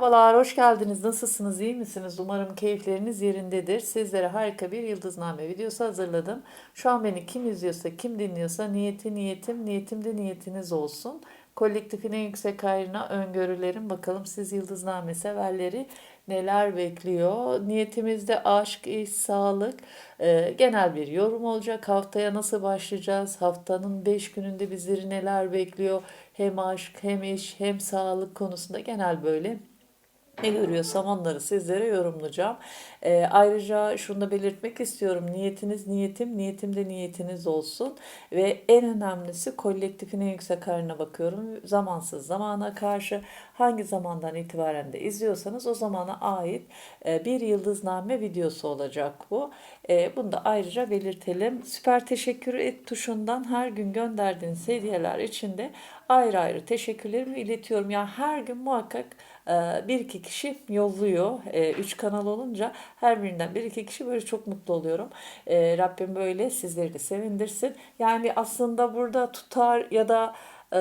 Merhabalar, hoş geldiniz. Nasılsınız, iyi misiniz? Umarım keyifleriniz yerindedir. Sizlere harika bir yıldızname videosu hazırladım. Şu an beni kim izliyorsa, kim dinliyorsa niyeti niyetim, niyetim de niyetiniz olsun. Kolektifin en yüksek hayrına öngörülerim. Bakalım siz yıldızname severleri neler bekliyor? Niyetimizde aşk, iş, sağlık, e, genel bir yorum olacak. Haftaya nasıl başlayacağız? Haftanın 5 gününde bizleri neler bekliyor? Hem aşk, hem iş, hem sağlık konusunda genel böyle ne görüyorsam onları sizlere yorumlayacağım. Ee, ayrıca şunu da belirtmek istiyorum. Niyetiniz niyetim, niyetim de niyetiniz olsun. Ve en önemlisi kolektifin en yüksek haline bakıyorum. Zamansız zamana karşı hangi zamandan itibaren de izliyorsanız o zamana ait e, bir yıldızname videosu olacak bu. E, bunu da ayrıca belirtelim. Süper teşekkür et tuşundan her gün gönderdiğiniz hediyeler için de ayrı ayrı teşekkürlerimi iletiyorum. Yani her gün muhakkak e, bir iki kişi yolluyor. E, üç kanal olunca her birinden bir iki kişi böyle çok mutlu oluyorum. E, Rabbim böyle sizleri de sevindirsin. Yani aslında burada tutar ya da e,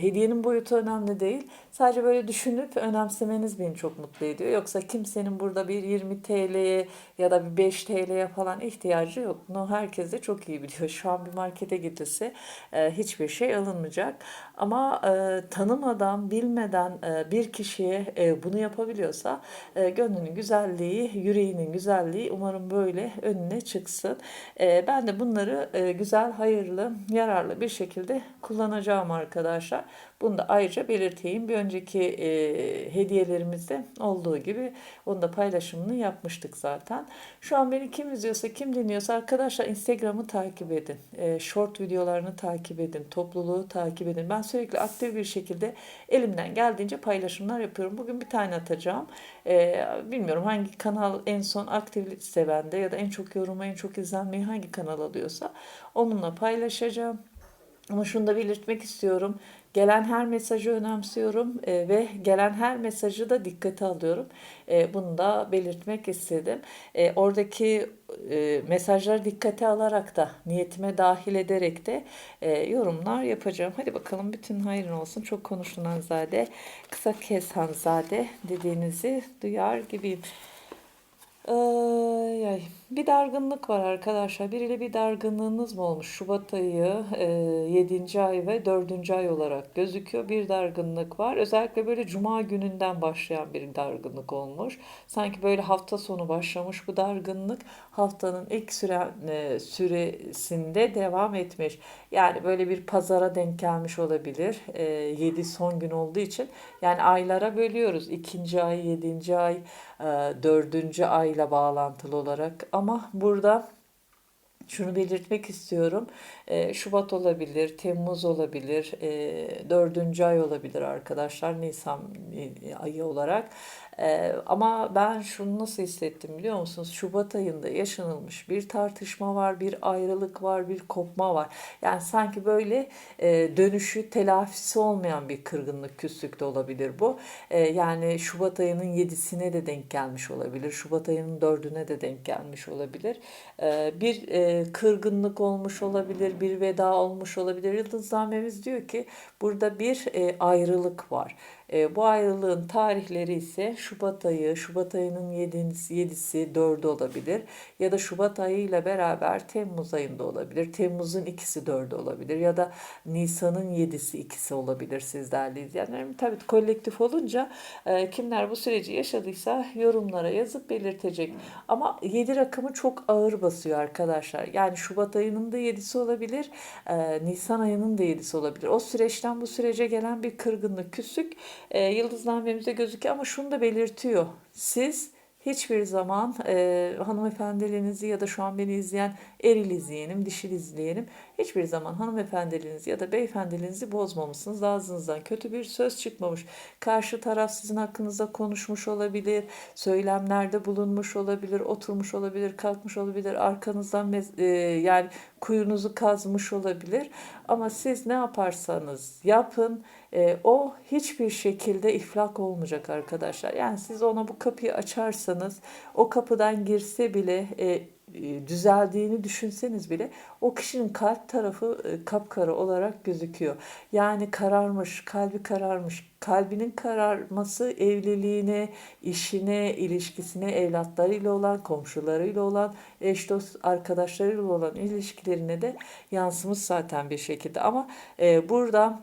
hediyenin boyutu önemli değil. Sadece böyle düşünüp önemsemeniz beni çok mutlu ediyor. Yoksa kimsenin burada bir 20 TL'ye ya da bir 5 TL'ye falan ihtiyacı yok. Bunu herkes de çok iyi biliyor. Şu an bir markete gidilse e, hiçbir şey alınmayacak. Ama e, tanımadan, bilmeden e, bir kişiye e, bunu yapabiliyorsa e, gönlünün güzelliği, yüreğinin güzelliği umarım böyle önüne çıksın. E, ben de bunları e, güzel, hayırlı, yararlı bir şekilde kullanacağım arkadaşlar. Bunu da ayrıca belirteyim. Bir önceki e, hediyelerimizde olduğu gibi onu da paylaşımını yapmıştık zaten. Şu an beni kim izliyorsa, kim dinliyorsa arkadaşlar Instagram'ı takip edin. E, short videolarını takip edin. Topluluğu takip edin. Ben sürekli aktif bir şekilde elimden geldiğince paylaşımlar yapıyorum. Bugün bir tane atacağım. E, bilmiyorum hangi kanal en son aktivlik sevende ya da en çok yorumu, en çok izlenmeyi hangi kanal alıyorsa onunla paylaşacağım. Ama şunu da belirtmek istiyorum. Gelen her mesajı önemsiyorum e, ve gelen her mesajı da dikkate alıyorum. E, bunu da belirtmek istedim. E, oradaki e, mesajları dikkate alarak da niyetime dahil ederek de e, yorumlar yapacağım. Hadi bakalım bütün hayrın olsun. Çok konuşulan Hanzade, kısa kes Hanzade dediğinizi duyar gibiyim. Ay, ay. Bir dargınlık var arkadaşlar. Biriyle bir dargınlığınız mı olmuş? Şubat ayı e, 7. ay ve 4. ay olarak gözüküyor. Bir dargınlık var. Özellikle böyle cuma gününden başlayan bir dargınlık olmuş. Sanki böyle hafta sonu başlamış bu dargınlık haftanın ilk süre, e, süresinde devam etmiş. Yani böyle bir pazara denk gelmiş olabilir. E, 7 son gün olduğu için. Yani aylara bölüyoruz. İkinci ay, yedinci ay, e, dördüncü ayla bağlantılı olarak. Ama burada şunu belirtmek istiyorum. E, Şubat olabilir, Temmuz olabilir, e, dördüncü ay olabilir arkadaşlar Nisan e, ayı olarak. E, ama ben şunu nasıl hissettim biliyor musunuz? Şubat ayında yaşanılmış bir tartışma var, bir ayrılık var, bir kopma var. Yani sanki böyle e, dönüşü telafisi olmayan bir kırgınlık, küslük de olabilir bu. E, yani Şubat ayının yedisine de denk gelmiş olabilir. Şubat ayının dördüne de denk gelmiş olabilir. E, bir e, kırgınlık olmuş olabilir, bir veda olmuş olabilir. Yıldıznamemiz diyor ki burada bir e, ayrılık var. E, bu ayrılığın tarihleri ise Şubat ayı, Şubat ayının 7'si, 7'si 4'ü olabilir. Ya da Şubat ayı ile beraber Temmuz ayında olabilir. Temmuz'un ikisi 4'ü olabilir. Ya da Nisan'ın 7'si ikisi olabilir sizlerle izleyenlerim. Tabii kolektif olunca e, kimler bu süreci yaşadıysa yorumlara yazıp belirtecek. Ama 7 rakamı çok ağır basıyor arkadaşlar. Yani Şubat ayının da 7'si olabilir. E, Nisan ayının da 7'si olabilir. O süreçten bu sürece gelen bir kırgınlık, küslük e, yıldıznamemizde gözüküyor ama şunu da belirtiyor. Siz hiçbir zaman e, hanımefendiliğinizi ya da şu an beni izleyen eril izleyenim, dişil izleyenim hiçbir zaman hanımefendiliğinizi ya da beyefendiliğinizi bozmamışsınız. Ağzınızdan kötü bir söz çıkmamış. Karşı taraf sizin hakkınızda konuşmuş olabilir, söylemlerde bulunmuş olabilir, oturmuş olabilir, kalkmış olabilir, arkanızdan e, yani kuyunuzu kazmış olabilir. Ama siz ne yaparsanız yapın e, o hiçbir şekilde iflak olmayacak arkadaşlar. Yani siz ona bu kapıyı açarsanız o kapıdan girse bile e, düzeldiğini düşünseniz bile o kişinin kalp tarafı e, kapkara olarak gözüküyor. Yani kararmış, kalbi kararmış. Kalbinin kararması evliliğine, işine, ilişkisine, evlatlarıyla olan, komşularıyla olan, eş dost arkadaşlarıyla olan ilişkilerine de yansımış zaten bir şekilde. Ama e, burada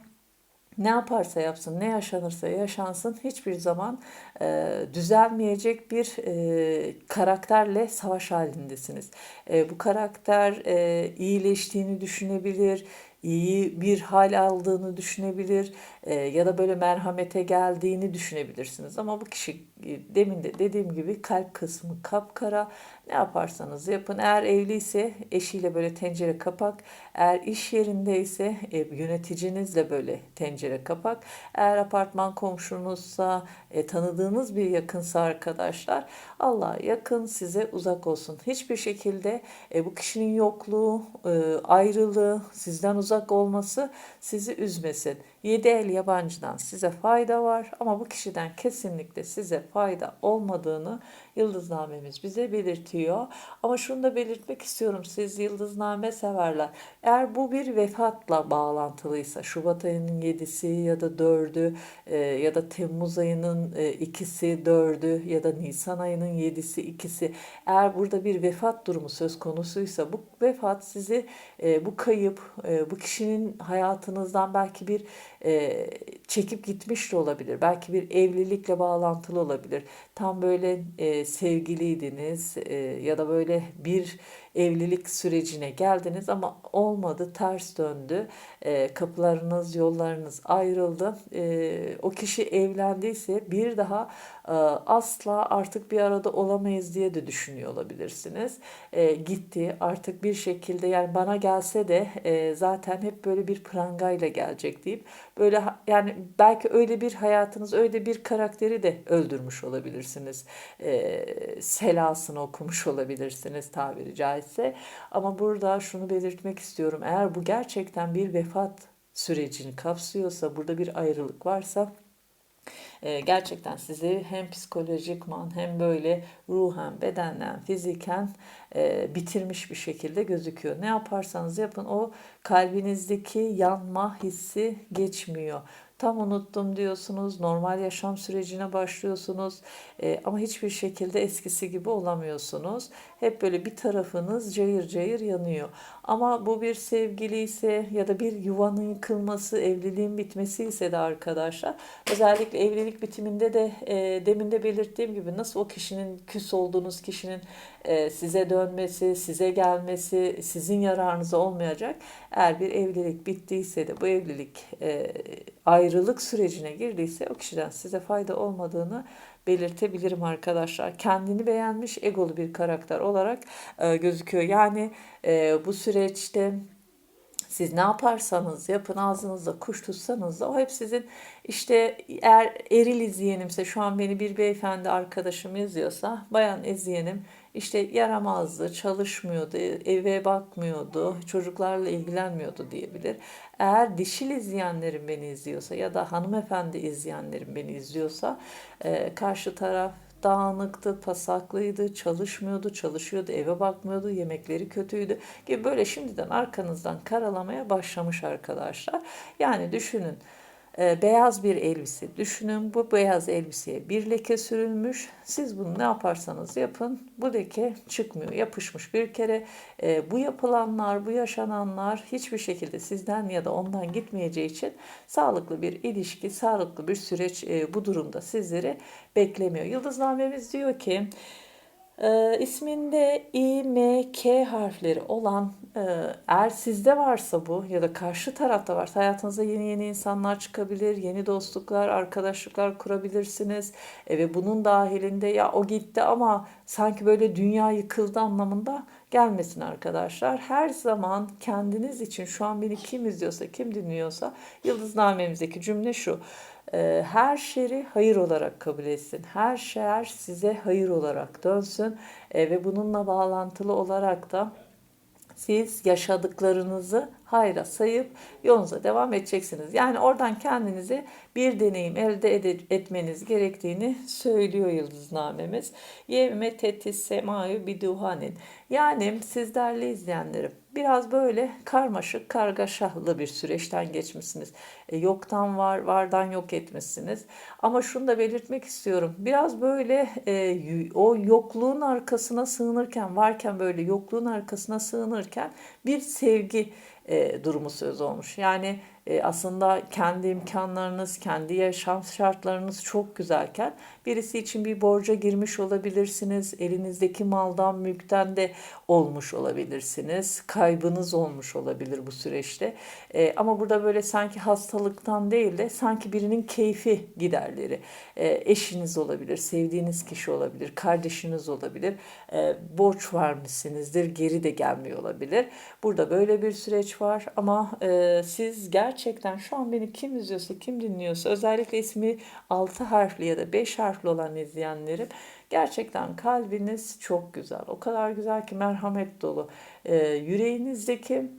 ne yaparsa yapsın, ne yaşanırsa yaşansın hiçbir zaman e, düzelmeyecek bir e, karakterle savaş halindesiniz. E, bu karakter e, iyileştiğini düşünebilir, iyi bir hal aldığını düşünebilir e, ya da böyle merhamete geldiğini düşünebilirsiniz. Ama bu kişi e, demin de dediğim gibi kalp kısmı kapkara. Ne yaparsanız yapın. Eğer evliyse eşiyle böyle tencere kapak. Eğer iş yerindeyse e, yöneticinizle böyle tencere kapak. Eğer apartman komşunuzsa e, tanıdığınız bir yakınsa arkadaşlar Allah yakın size uzak olsun. Hiçbir şekilde e, bu kişinin yokluğu, e, ayrılığı, sizden uzak olması sizi üzmesin. Yedi el yabancıdan size fayda var ama bu kişiden kesinlikle size fayda olmadığını yıldıznamemiz bize belirtiyor. Ama şunu da belirtmek istiyorum siz yıldızname severler. Eğer bu bir vefatla bağlantılıysa Şubat ayının 7'si ya da 4'ü e, ya da Temmuz ayının e, 2'si 4'ü ya da Nisan ayının 7'si 2'si eğer burada bir vefat durumu söz konusuysa bu vefat sizi e, bu kayıp e, bu kişinin hayatınızdan belki bir e, çekip gitmiş de olabilir. Belki bir evlilikle bağlantılı olabilir. Tam böyle e, sevgiliydiniz e, ya da böyle bir evlilik sürecine geldiniz ama olmadı, ters döndü. E, kapılarınız, yollarınız ayrıldı. E, o kişi evlendiyse bir daha asla artık bir arada olamayız diye de düşünüyor olabilirsiniz. E, gitti artık bir şekilde yani bana gelse de e, zaten hep böyle bir prangayla gelecek deyip böyle yani belki öyle bir hayatınız öyle bir karakteri de öldürmüş olabilirsiniz. E, selasını okumuş olabilirsiniz tabiri caizse. Ama burada şunu belirtmek istiyorum. Eğer bu gerçekten bir vefat sürecini kapsıyorsa, burada bir ayrılık varsa e, gerçekten sizi hem psikolojikman hem böyle ruhen, bedenen, fiziken e, bitirmiş bir şekilde gözüküyor. Ne yaparsanız yapın o kalbinizdeki yanma hissi geçmiyor. Tam unuttum diyorsunuz, normal yaşam sürecine başlıyorsunuz e, ama hiçbir şekilde eskisi gibi olamıyorsunuz. Hep böyle bir tarafınız cayır cayır yanıyor. Ama bu bir sevgili ise ya da bir yuvanın yıkılması, evliliğin bitmesi ise de arkadaşlar özellikle evlilik bitiminde de e, demin de belirttiğim gibi nasıl o kişinin küs olduğunuz kişinin e, size dönmesi, size gelmesi sizin yararınıza olmayacak. Eğer bir evlilik bittiyse de bu evlilik e, ayrılık sürecine girdiyse o kişiden size fayda olmadığını belirtebilirim arkadaşlar. Kendini beğenmiş egolu bir karakter olarak e, gözüküyor. Yani e, bu süreçte siz ne yaparsanız yapın ağzınızda kuş tutsanız da o hep sizin işte eğer eril izleyenimse şu an beni bir beyefendi arkadaşım izliyorsa bayan izleyenim işte yaramazdı, çalışmıyordu, eve bakmıyordu, çocuklarla ilgilenmiyordu diyebilir. Eğer dişil izleyenlerim beni izliyorsa ya da hanımefendi izleyenlerim beni izliyorsa e, karşı taraf dağınıktı, pasaklıydı, çalışmıyordu, çalışıyordu, eve bakmıyordu, yemekleri kötüydü gibi böyle şimdiden arkanızdan karalamaya başlamış arkadaşlar. Yani düşünün beyaz bir elbise düşünün. Bu beyaz elbiseye bir leke sürülmüş. Siz bunu ne yaparsanız yapın bu leke çıkmıyor. Yapışmış bir kere. E, bu yapılanlar, bu yaşananlar hiçbir şekilde sizden ya da ondan gitmeyeceği için sağlıklı bir ilişki, sağlıklı bir süreç e, bu durumda sizleri beklemiyor. Yıldıznamemiz diyor ki e, isminde İ, M, K harfleri olan e, eğer sizde varsa bu ya da karşı tarafta varsa hayatınıza yeni yeni insanlar çıkabilir, yeni dostluklar, arkadaşlıklar kurabilirsiniz. E, ve bunun dahilinde ya o gitti ama sanki böyle dünya yıkıldı anlamında gelmesin arkadaşlar. Her zaman kendiniz için şu an beni kim izliyorsa, kim dinliyorsa yıldıznamemizdeki cümle şu. Ee, her şeri hayır olarak kabul etsin. Her şer size hayır olarak dönsün ee, ve bununla bağlantılı olarak da siz yaşadıklarınızı hayra sayıp yolunuza devam edeceksiniz. Yani oradan kendinize bir deneyim elde etmeniz gerektiğini söylüyor yıldıznamemiz. Yevme tetis semayu biduhanin. Yani siz değerli izleyenlerim biraz böyle karmaşık, kargaşalı bir süreçten geçmişsiniz. E, yoktan var, vardan yok etmişsiniz. Ama şunu da belirtmek istiyorum. Biraz böyle e, o yokluğun arkasına sığınırken, varken böyle yokluğun arkasına sığınırken bir sevgi e, durumu söz olmuş. Yani e, aslında kendi imkanlarınız, kendi yaşam şartlarınız çok güzelken birisi için bir borca girmiş olabilirsiniz. Elinizdeki maldan, mülkten de olmuş olabilirsiniz. Kaybınız olmuş olabilir bu süreçte. E, ama burada böyle sanki hastalıktan değil de sanki birinin keyfi giderleri. E, eşiniz olabilir, sevdiğiniz kişi olabilir, kardeşiniz olabilir. Borç vermişsinizdir, geri de gelmiyor olabilir. Burada böyle bir süreç var ama siz gerçekten şu an beni kim izliyorsa, kim dinliyorsa özellikle ismi 6 harfli ya da 5 harfli olan izleyenlerim gerçekten kalbiniz çok güzel. O kadar güzel ki merhamet dolu. E, yüreğinizdeki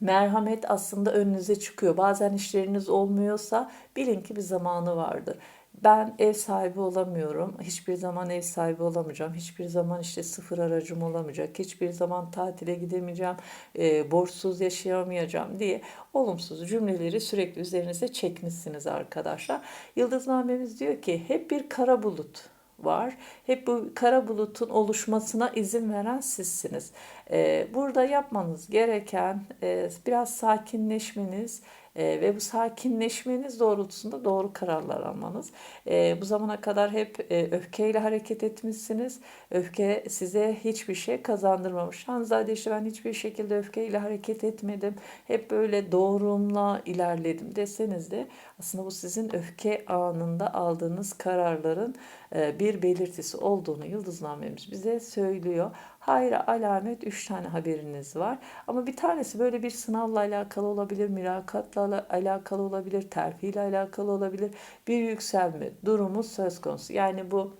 Merhamet aslında önünüze çıkıyor. Bazen işleriniz olmuyorsa bilin ki bir zamanı vardır. Ben ev sahibi olamıyorum. Hiçbir zaman ev sahibi olamayacağım. Hiçbir zaman işte sıfır aracım olamayacak. Hiçbir zaman tatile gidemeyeceğim. E, borçsuz yaşayamayacağım diye olumsuz cümleleri sürekli üzerinize çekmişsiniz arkadaşlar. Yıldıznamemiz diyor ki hep bir kara bulut var. Hep bu kara bulutun oluşmasına izin veren sizsiniz. Ee, burada yapmanız gereken e, biraz sakinleşmeniz e, ve bu sakinleşmeniz doğrultusunda doğru kararlar almanız. E, bu zamana kadar hep e, öfkeyle hareket etmişsiniz. Öfke size hiçbir şey kazandırmamış. Hanzade işte ben hiçbir şekilde öfkeyle hareket etmedim. Hep böyle doğrumla ilerledim deseniz de aslında bu sizin öfke anında aldığınız kararların e, bir belirtisi olduğunu yıldıznamemiz bize söylüyor. Hayra alamet 3 tane haberiniz var. Ama bir tanesi böyle bir sınavla alakalı olabilir, mülakatla ala- alakalı olabilir, terfi ile alakalı olabilir. Bir yükselme durumu söz konusu. Yani bu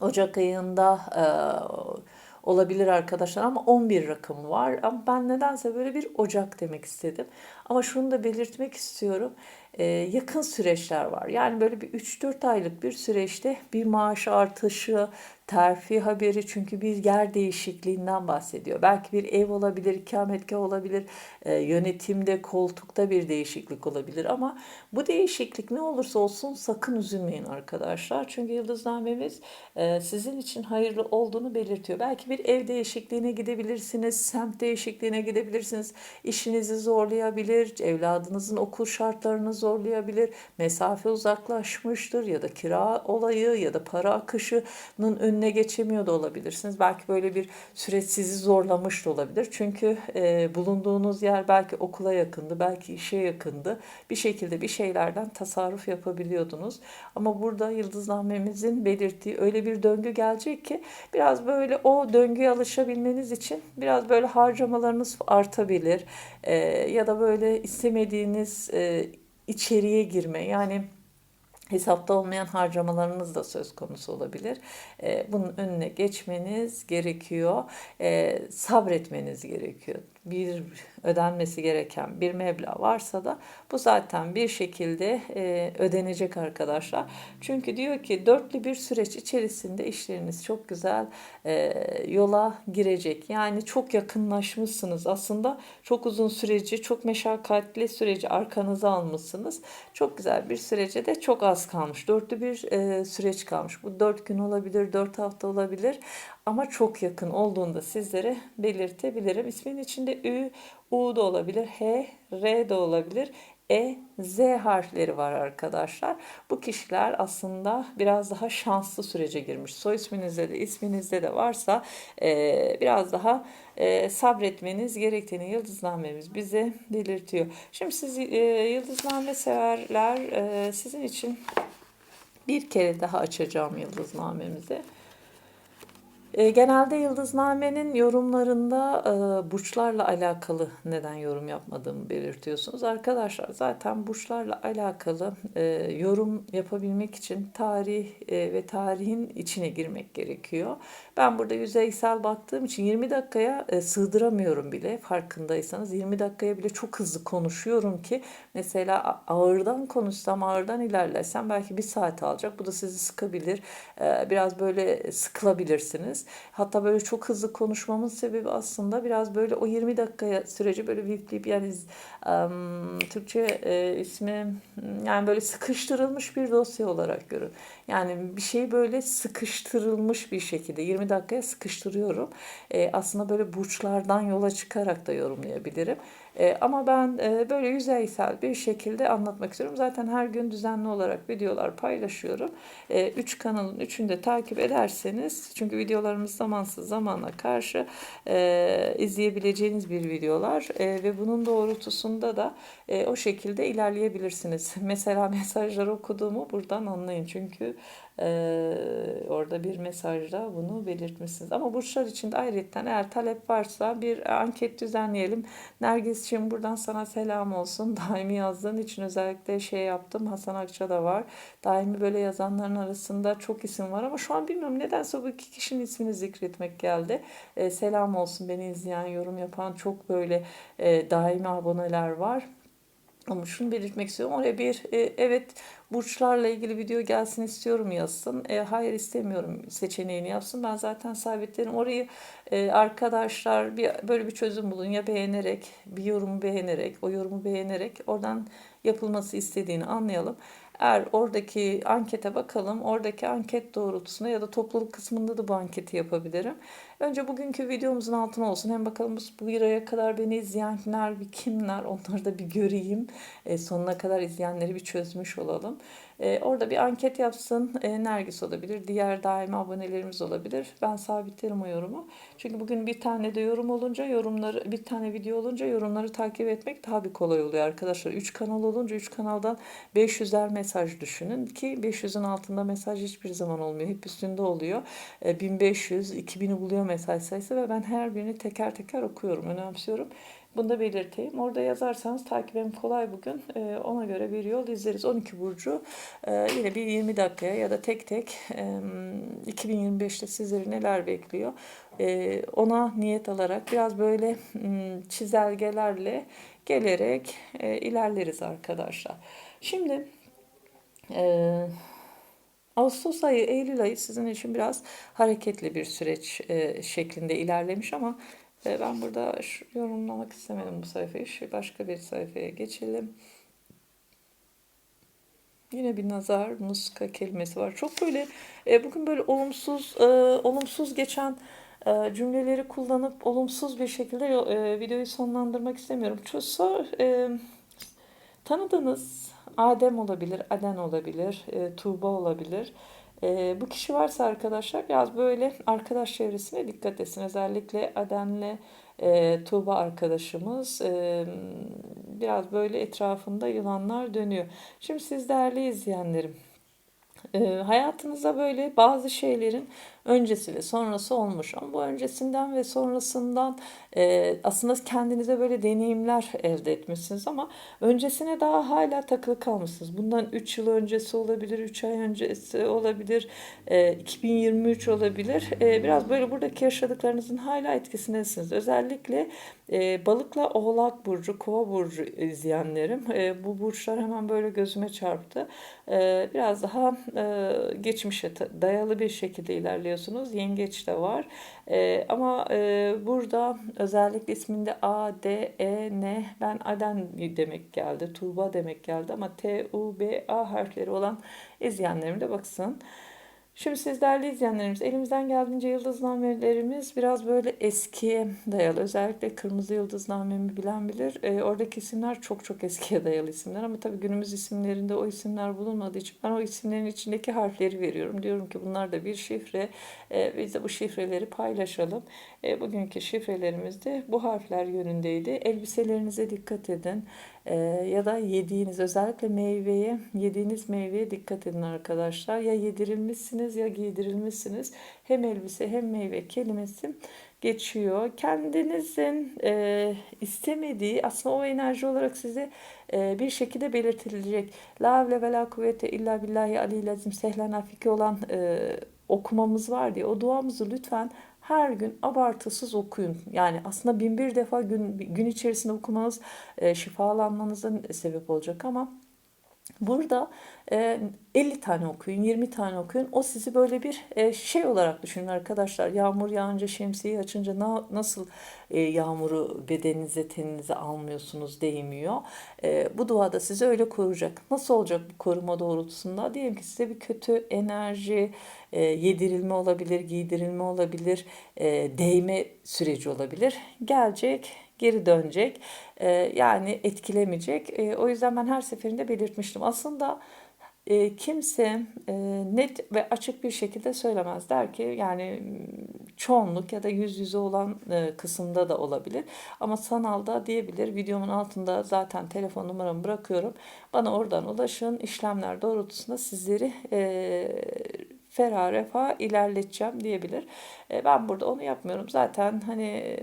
Ocak ayında e, olabilir arkadaşlar ama 11 rakamı var. Ama ben nedense böyle bir Ocak demek istedim. Ama şunu da belirtmek istiyorum. E, yakın süreçler var. Yani böyle bir 3-4 aylık bir süreçte bir maaş artışı, terfi haberi çünkü bir yer değişikliğinden bahsediyor. Belki bir ev olabilir, ikametgah olabilir, e, yönetimde, koltukta bir değişiklik olabilir ama bu değişiklik ne olursa olsun sakın üzülmeyin arkadaşlar. Çünkü yıldıznamemiz e, sizin için hayırlı olduğunu belirtiyor. Belki bir ev değişikliğine gidebilirsiniz, semt değişikliğine gidebilirsiniz, işinizi zorlayabilir, evladınızın okul şartlarını zorlayabilir, mesafe uzaklaşmıştır ya da kira olayı ya da para akışının önüne geçemiyor da olabilirsiniz. Belki böyle bir süreç sizi zorlamış da olabilir. Çünkü e, bulunduğunuz yer belki okula yakındı, belki işe yakındı. Bir şekilde bir şeylerden tasarruf yapabiliyordunuz. Ama burada yıldıznamemizin belirttiği öyle bir döngü gelecek ki biraz böyle o döngüye alışabilmeniz için biraz böyle harcamalarınız artabilir. E, ya da böyle istemediğiniz e, içeriye girme yani hesapta olmayan harcamalarınız da söz konusu olabilir. Bunun önüne geçmeniz gerekiyor. Sabretmeniz gerekiyor. Bir ödenmesi gereken bir meblağ varsa da bu zaten bir şekilde e, ödenecek arkadaşlar. Çünkü diyor ki dörtlü bir süreç içerisinde işleriniz çok güzel e, yola girecek. Yani çok yakınlaşmışsınız. Aslında çok uzun süreci, çok meşakkatli süreci arkanıza almışsınız. Çok güzel bir sürece de çok az kalmış. Dörtlü bir e, süreç kalmış. Bu dört gün olabilir, dört hafta olabilir. Ama çok yakın olduğunda sizlere belirtebilirim. İsmin içinde Ü, U da olabilir, H, R de olabilir. E, Z harfleri var arkadaşlar. Bu kişiler aslında biraz daha şanslı sürece girmiş. Soy isminizde de isminizde de varsa e, biraz daha e, sabretmeniz gerektiğini yıldıznamemiz bize belirtiyor. Şimdi siz e, yıldızname severler e, sizin için bir kere daha açacağım yıldıznamemizi. E, genelde Yıldızname'nin yorumlarında e, burçlarla alakalı neden yorum yapmadığımı belirtiyorsunuz. Arkadaşlar zaten burçlarla alakalı e, yorum yapabilmek için tarih e, ve tarihin içine girmek gerekiyor. Ben burada yüzeysel baktığım için 20 dakikaya e, sığdıramıyorum bile farkındaysanız. 20 dakikaya bile çok hızlı konuşuyorum ki mesela ağırdan konuşsam, ağırdan ilerlesem belki bir saat alacak. Bu da sizi sıkabilir. Biraz böyle sıkılabilirsiniz. Hatta böyle çok hızlı konuşmamın sebebi aslında biraz böyle o 20 dakikaya süreci böyle vipleyip yani um, Türkçe e, ismi yani böyle sıkıştırılmış bir dosya olarak görün. Yani bir şeyi böyle sıkıştırılmış bir şekilde 20 dakikaya sıkıştırıyorum. E, aslında böyle burçlardan yola çıkarak da yorumlayabilirim. E, ama ben e, böyle yüzeysel bir şekilde anlatmak istiyorum. Zaten her gün düzenli olarak videolar paylaşıyorum. E, üç kanalın üçünü de takip ederseniz çünkü videolarımız zamansız zamana karşı e, izleyebileceğiniz bir videolar e, ve bunun doğrultusunda da e, o şekilde ilerleyebilirsiniz. Mesela mesajları okuduğumu buradan anlayın çünkü ee, orada bir mesajda bunu belirtmişsiniz. Ama burçlar için de ayrıca eğer talep varsa bir anket düzenleyelim. Nergis'ciğim buradan sana selam olsun. Daimi yazdığın için özellikle şey yaptım. Hasan Akça da var. Daimi böyle yazanların arasında çok isim var ama şu an bilmiyorum nedense bu iki kişinin ismini zikretmek geldi. Ee, selam olsun beni izleyen, yorum yapan çok böyle e, daimi aboneler var. Ama şunu belirtmek istiyorum. Oraya bir e, evet burçlarla ilgili video gelsin istiyorum yazsın. E, hayır istemiyorum seçeneğini yapsın. Ben zaten sabitlerim. Orayı e, arkadaşlar bir böyle bir çözüm bulun. Ya beğenerek, bir yorumu beğenerek, o yorumu beğenerek oradan yapılması istediğini anlayalım. Eğer oradaki ankete bakalım, oradaki anket doğrultusunda ya da topluluk kısmında da bu anketi yapabilirim. Önce bugünkü videomuzun altına olsun. Hem bakalım bu bir aya kadar beni izleyenler bir kimler onları da bir göreyim. E, sonuna kadar izleyenleri bir çözmüş olalım. E, orada bir anket yapsın. E, Nergis olabilir. Diğer daimi abonelerimiz olabilir. Ben sabitlerim o yorumu. Çünkü bugün bir tane de yorum olunca yorumları bir tane video olunca yorumları takip etmek daha bir kolay oluyor arkadaşlar. 3 kanal olunca 3 kanaldan 500'er mesaj düşünün ki 500'ün altında mesaj hiçbir zaman olmuyor. Hep üstünde oluyor. E, 1500, 2000'i buluyor mesaj sayısı ve ben her birini teker teker okuyorum, önemsiyorum. Bunu da belirteyim. Orada yazarsanız takibim kolay bugün. Ee, ona göre bir yol izleriz. 12 Burcu e, yine bir 20 dakikaya ya da tek tek e, 2025'te sizleri neler bekliyor? E, ona niyet alarak biraz böyle m, çizelgelerle gelerek e, ilerleriz arkadaşlar. Şimdi e, Ağustos ayı, Eylül ayı sizin için biraz hareketli bir süreç e, şeklinde ilerlemiş ama e, ben burada yorumlamak istemedim bu sayfayı. Şu başka bir sayfaya geçelim. Yine bir nazar, muska kelimesi var. Çok böyle e, bugün böyle olumsuz e, olumsuz geçen e, cümleleri kullanıp olumsuz bir şekilde e, videoyu sonlandırmak istemiyorum. Çok e, tanıdığınız Adem olabilir, Aden olabilir, e, Tuğba olabilir. E, bu kişi varsa arkadaşlar biraz böyle arkadaş çevresine dikkat etsin. Özellikle Aden'le e, Tuğba arkadaşımız e, biraz böyle etrafında yılanlar dönüyor. Şimdi siz değerli izleyenlerim e, hayatınıza böyle bazı şeylerin öncesi ve sonrası olmuş. Ama bu öncesinden ve sonrasından e, aslında kendinize böyle deneyimler elde etmişsiniz ama öncesine daha hala takılı kalmışsınız. Bundan 3 yıl öncesi olabilir, 3 ay öncesi olabilir, e, 2023 olabilir. E, biraz böyle buradaki yaşadıklarınızın hala etkisindesiniz. Özellikle e, balıkla oğlak burcu, kova burcu izleyenlerim. E, bu burçlar hemen böyle gözüme çarptı. E, biraz daha e, geçmişe dayalı bir şekilde ilerliyor biliyorsunuz. Yengeç de var. E, ama e, burada özellikle isminde A, D, E, N ben Aden demek geldi. Tuğba demek geldi ama T, U, B, A harfleri olan izleyenlerim de baksın. Şimdi siz değerli izleyenlerimiz elimizden geldiğince yıldıznamelerimiz biraz böyle eskiye dayalı. Özellikle kırmızı yıldıznamemi bilen bilir. E, oradaki isimler çok çok eskiye dayalı isimler ama tabii günümüz isimlerinde o isimler bulunmadığı için ben o isimlerin içindeki harfleri veriyorum. Diyorum ki bunlar da bir şifre. E, biz de bu şifreleri paylaşalım. E, bugünkü şifrelerimiz de bu harfler yönündeydi. Elbiselerinize dikkat edin. Ee, ya da yediğiniz özellikle meyveye yediğiniz meyveye dikkat edin arkadaşlar. Ya yedirilmişsiniz ya giydirilmişsiniz. Hem elbise hem meyve kelimesi geçiyor. Kendinizin e, istemediği aslında o enerji olarak size e, bir şekilde belirtilecek. La havle ve la kuvvete illa billahi aliyyil azim sehlen afiki olan e, okumamız var diye o duamızı lütfen her gün abartısız okuyun. Yani aslında bin bir defa gün, gün içerisinde okumanız e, şifalanmanıza sebep olacak ama Burada 50 tane okuyun, 20 tane okuyun. O sizi böyle bir e, şey olarak düşünün arkadaşlar. Yağmur yağınca, şemsiyeyi açınca na, nasıl e, yağmuru bedeninize, teninize almıyorsunuz, değmiyor. E, bu duada sizi öyle koruyacak. Nasıl olacak bu koruma doğrultusunda? Diyelim ki size bir kötü enerji, yedirilme olabilir, giydirilme olabilir, değme süreci olabilir. Gelecek, geri dönecek. Yani etkilemeyecek. O yüzden ben her seferinde belirtmiştim. Aslında e, kimse e, net ve açık bir şekilde söylemez. Der ki yani çoğunluk ya da yüz yüze olan e, kısımda da olabilir. Ama sanalda diyebilir. Videomun altında zaten telefon numaramı bırakıyorum. Bana oradan ulaşın. İşlemler doğrultusunda sizleri e, ferah refah ilerleteceğim diyebilir. E, ben burada onu yapmıyorum. Zaten hani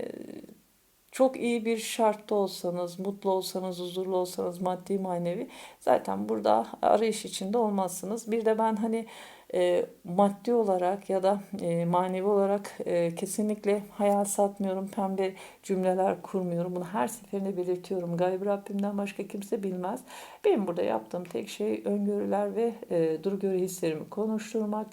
çok iyi bir şartta olsanız, mutlu olsanız, huzurlu olsanız, maddi manevi zaten burada arayış içinde olmazsınız. Bir de ben hani e, maddi olarak ya da e, manevi olarak e, kesinlikle hayal satmıyorum, pembe cümleler kurmuyorum. Bunu her seferinde belirtiyorum. Gaybı Rabbimden başka kimse bilmez. Benim burada yaptığım tek şey öngörüler ve e, durgörü hislerimi konuşturmak.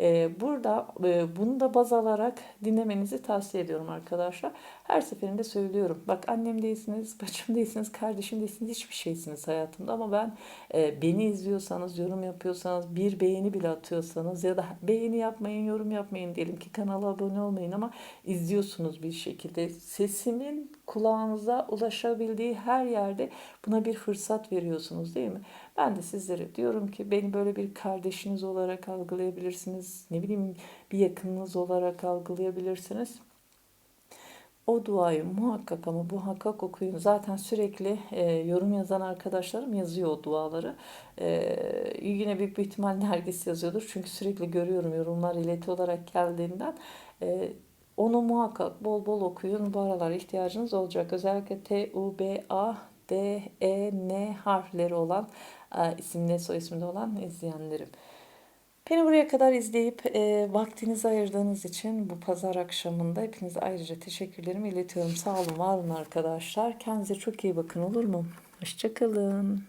E, burada e, bunu da baz alarak dinlemenizi tavsiye ediyorum arkadaşlar. Her seferinde söylüyorum. Bak annem değilsiniz, bacım değilsiniz, kardeşim değilsiniz, hiçbir şeysiniz hayatımda. Ama ben e, beni izliyorsanız, yorum yapıyorsanız, bir beğeni bile atıyorsanız ya da beğeni yapmayın, yorum yapmayın diyelim ki kanala abone olmayın ama izliyorsunuz bir şekilde. Sesimin kulağınıza ulaşabildiği her yerde buna bir fırsat veriyorsunuz değil mi? Ben de sizlere diyorum ki beni böyle bir kardeşiniz olarak algılayabilirsiniz. Ne bileyim bir yakınınız olarak algılayabilirsiniz. O duayı muhakkak ama muhakkak okuyun. Zaten sürekli e, yorum yazan arkadaşlarım yazıyor o duaları. E, yine büyük bir ihtimal Nergis yazıyordur. Çünkü sürekli görüyorum yorumlar ileti olarak geldiğinden. E, onu muhakkak bol bol okuyun. Bu aralar ihtiyacınız olacak. Özellikle T, U, B, A, D, E, N harfleri olan isimli soy isminde olan izleyenlerim. Beni buraya kadar izleyip e, vaktinizi ayırdığınız için bu pazar akşamında hepinize ayrıca teşekkürlerimi iletiyorum. Sağ olun, var olun arkadaşlar. Kendinize çok iyi bakın olur mu? Hoşçakalın.